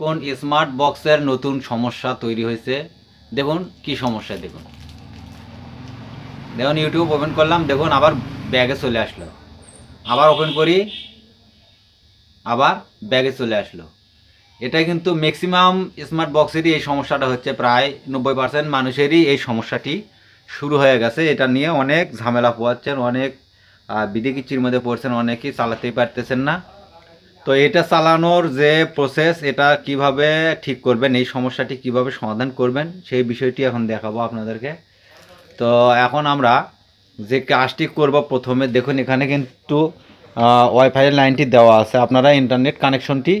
কোন স্মার্ট বক্সের নতুন সমস্যা তৈরি হয়েছে? দেখুন, কি সমস্যা দেখুন। দেখুন ইউটিউব ওপেন করলাম, দেখুন, আবার ব্যাগে চলে আসলো। আবার ওপেন করি, আবার ব্যাগে চলে আসলো। এটা কিন্তু ম্যাক্সিমাম স্মার্ট বক্সেরই এই সমস্যাটা হচ্ছে। প্রায় নব্বই পার্সেন্ট মানুষেরই এই সমস্যাটি শুরু হয়ে গেছে। এটা নিয়ে অনেক ঝামেলা পোয়াচ্ছেন অনেক বিধি কিচির মধ্যে পড়ছেন, অনেকেই চালাতেই পারতেছেন না। তো এটা চালানোর যে প্রসেস এটা কীভাবে ঠিক করবেন, এই সমস্যাটি কীভাবে সমাধান করবেন, সেই বিষয়টি এখন দেখাবো আপনাদেরকে। তো এখন আমরা যে কাজটি করব প্রথমে, দেখুন এখানে কিন্তু ওয়াইফাই লাইনটি দেওয়া আছে। আপনারা ইন্টারনেট কানেকশনটি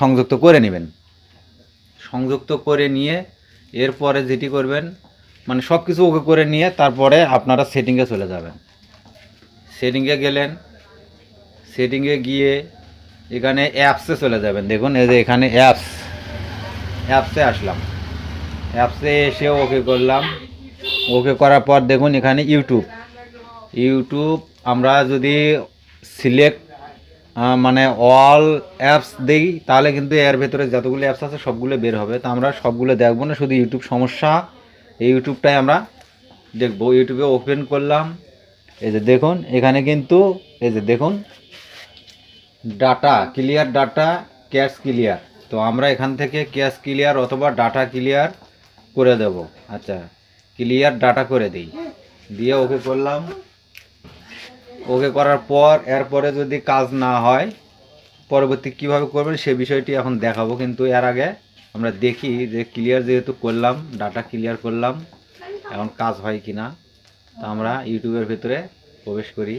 সংযুক্ত করে নেবেন। সংযুক্ত করে নিয়ে এরপরে যেটি করবেন মানে সব কিছু ওকে করে নিয়ে তারপরে আপনারা সেটিংয়ে চলে যাবেন। সেটিংয়ে গেলেন। সেটিংয়ে গিয়ে এখানে অ্যাপসে চলে যাবেন। দেখুন, এই যে এখানে অ্যাপস অ্যাপসে আসলাম। অ্যাপসে এসে ওকে করলাম। ওকে করার পর দেখুন, এখানে ইউটিউব ইউটিউব আমরা যদি সিলেক্ট মানে অল অ্যাপস দেই, তাহলে কিন্তু এর ভেতরে যতগুলো অ্যাপস আছে, সবগুলো বের হবে। তো আমরা সবগুলো দেখব না, শুধু ইউটিউব সমস্যা। এই ইউটিউবটাই আমরা দেখব। ইউটিউবে ওপেন করলাম। এই যে দেখুন, এখানে কিন্তু, এই যে দেখুন data clear data cache clear তো আমরা এখান থেকে ক্যাশ ক্লিয়ার অথবা ডাটা ক্লিয়ার করে দেব। আচ্ছা ক্লিয়ার ডাটা করে দিই। দিয়ে ওকে করলাম। ওকে করার পর, এরপরে যদি কাজ না হয়, পরবর্তী কীভাবে করবেন সে বিষয়টি এখন দেখাবো। কিন্তু এর আগে আমরা দেখি যে ক্লিয়ার যেহেতু করলাম ডাটা ক্লিয়ার করলাম, এখন কাজ হয় কি না তো আমরা ইউটিউবের ভিতরে প্রবেশ করি।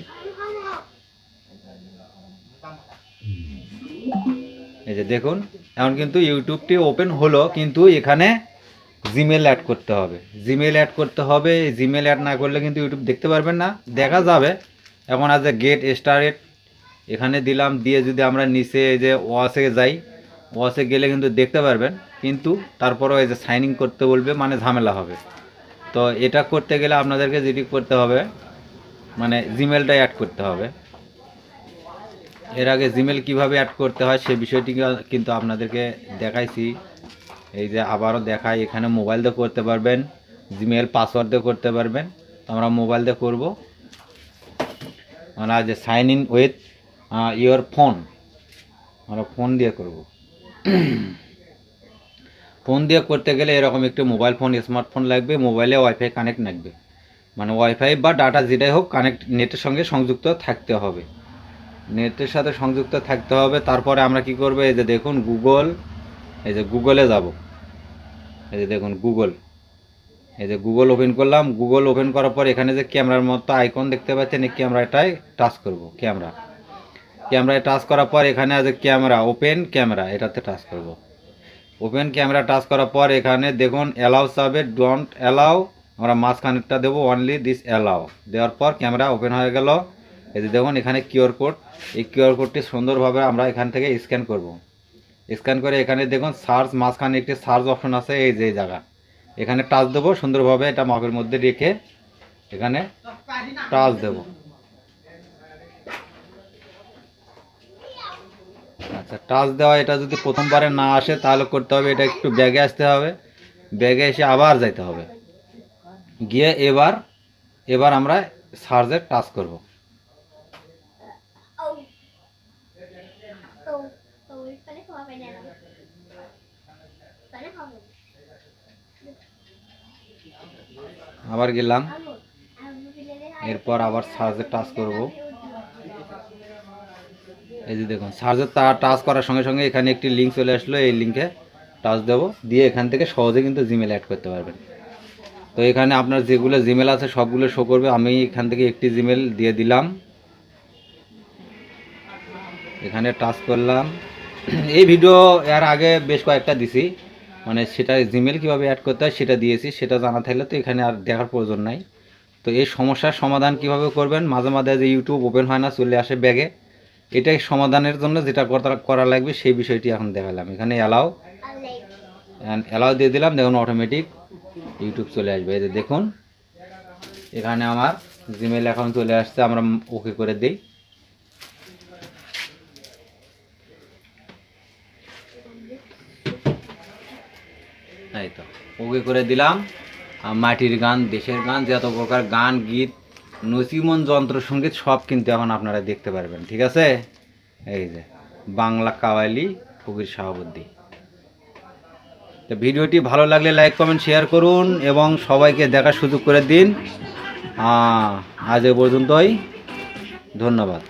এই যে দেখুন, এখন কিন্তু ইউটিউবটি ওপেন হলো, কিন্তু এখানে জিমেল অ্যাড করতে হবে। জিমেল অ্যাড করতে হবে জিমেল অ্যাড না করলে কিন্তু ইউটিউব দেখতে পারবেন না, দেখা যাবে। এখন আজ গেট স্টারেট এখানে দিলাম, দিয়ে যদি আমরা নিচে এই যে ওয়াসে যাই, ওয়াসে গেলে কিন্তু দেখতে পারবেন, কিন্তু তারপরেও এই যে সাইনিং করতে বলবে মানে ঝামেলা হবে। তো এটা করতে গেলে আপনাদেরকে যেটি করতে হবে মানে জিমেলটা অ্যাড করতে হবে। এর আগে জিমেল কীভাবে অ্যাড করতে হয় সে বিষয়টি কিন্তু আপনাদেরকে দেখাইছি। এই যে আবারও দেখাই, এখানে মোবাইল দিয়ে করতে পারবেন জিমেল পাসওয়ার্ড দিয়ে করতে পারবেন। আমরা মোবাইল দিয়ে করব। মানে যে sign in with your phone আমরা ফোন দিয়ে করব। ফোন দিয়ে করতে গেলে এরকম একটি মোবাইল ফোন স্মার্টফোন লাগবে মোবাইলে ওয়াইফাই কানেক্ট লাগবে। মানে ওয়াইফাই বা ডাটা যেটাই হোক কানেক্ট নেটের সঙ্গে সংযুক্ত থাকতে হবে। নেটের সাথে সংযুক্ত থাকতে হবে। তারপরে আমরা কি করব? এই যে দেখুন গুগল, এই যে গুগলে যাব। এই যে দেখুন গুগল, এই যে গুগল ওপেন করলাম। গুগল ওপেন করার পর এখানে যে ক্যামেরার মতো আইকন দেখতে পাচ্ছেন, এই ক্যামেরাটাই টাচ করব, ক্যামেরা। ক্যামেরায় টাচ করার পর এখানে আছে ক্যামেরা, ওপেন ক্যামেরা, এটাতে টাচ করব। ওপেন ক্যামেরা টাচ করার পর এখানে দেখুন অ্যালাউ চাবে ডোন্ট অ্যালাউ, আমরা মাঝখানেরটা দেবো অনলি দিস অ্যালাউ দেওয়ার পর ক্যামেরা ওপেন হয়ে গেল। এই যে দেখুন, এখানে কিউআর কোড এই কিউআর কোডটি সুন্দরভাবে আমরা এখান থেকে স্ক্যান করব। স্ক্যান করে এখানে দেখুন সার্চ মাঝখানে একটি সার্চ অপশন আছে, এই যে জায়গা। এখানে টাচ দেবো, সুন্দরভাবে এটা মাপের মধ্যে রেখে এখানে টাচ দেবো। আচ্ছা টাচ দেওয়া এটা যদি প্রথমবারে না আসে, তাহলে করতে হবে, এটা একটু ব্যাগে আসতে হবে। ব্যাগে এসে আবার যাইতে হবে। গিয়ে এবার এবার আমরা সার্চে টাচ করব। আবার গেলাম। এরপর আবার সার্চে টাচ করব। এই যে দেখুন সার্চের তা টাচ করার সঙ্গে সঙ্গে এখানে একটি লিঙ্ক চলে আসলো। এই লিঙ্কে টাচ দেবো। দিয়ে এখান থেকে সহজে কিন্তু জিমেল অ্যাড করতে পারবেন। তো এখানে আপনার যেগুলো জিমেল আছে সবগুলো শো করবে। আমি এখান থেকে একটি জিমেল দিয়ে দিলাম। এখানে টাচ করলাম। এই ভিডিও এর আগে বেশ কয়েকটা দিছি। মানে সেটা জিমেল কীভাবে অ্যাড করতে হয় সেটা দিয়েছি, সেটা জানা থাকলে তো এখানে আর দেখার প্রয়োজন নাই। তো এই সমস্যার সমাধান কীভাবে করবেন? মাঝে মাঝে যে ইউটিউব ওপেন হয় না, চলে আসে ব্যাগে এটাই সমাধানের জন্য যেটা করা- লাগবে, সেই বিষয়টি এখন দেখালাম। এখানে অ্যালাউ অ্যালাউ দিয়ে দিলাম, দেখুন অটোমেটিক ইউটিউব চলে আসবে। এই যে দেখুন, এখানে আমার জিমেল অ্যাকাউন্ট চলে আসছে, আমরা ওকে করে দিই। এই তো। ওকে করে দিলাম। মাটির গান, দেশের গান, যত প্রকার গান, গীত নচিমন যন্ত্র, সংগীত, সব কিন্তু এখন আপনারা দেখতে পারবেন, ঠিক আছে? এই যে, বাংলা কাওয়ালি কবির শাহাবুদ্দি তো ভিডিওটি ভালো লাগলে লাইক, কমেন্ট, শেয়ার করুন এবং সবাইকে দেখার সুযোগ করে দিন। আজ এ পর্যন্তই। ধন্যবাদ।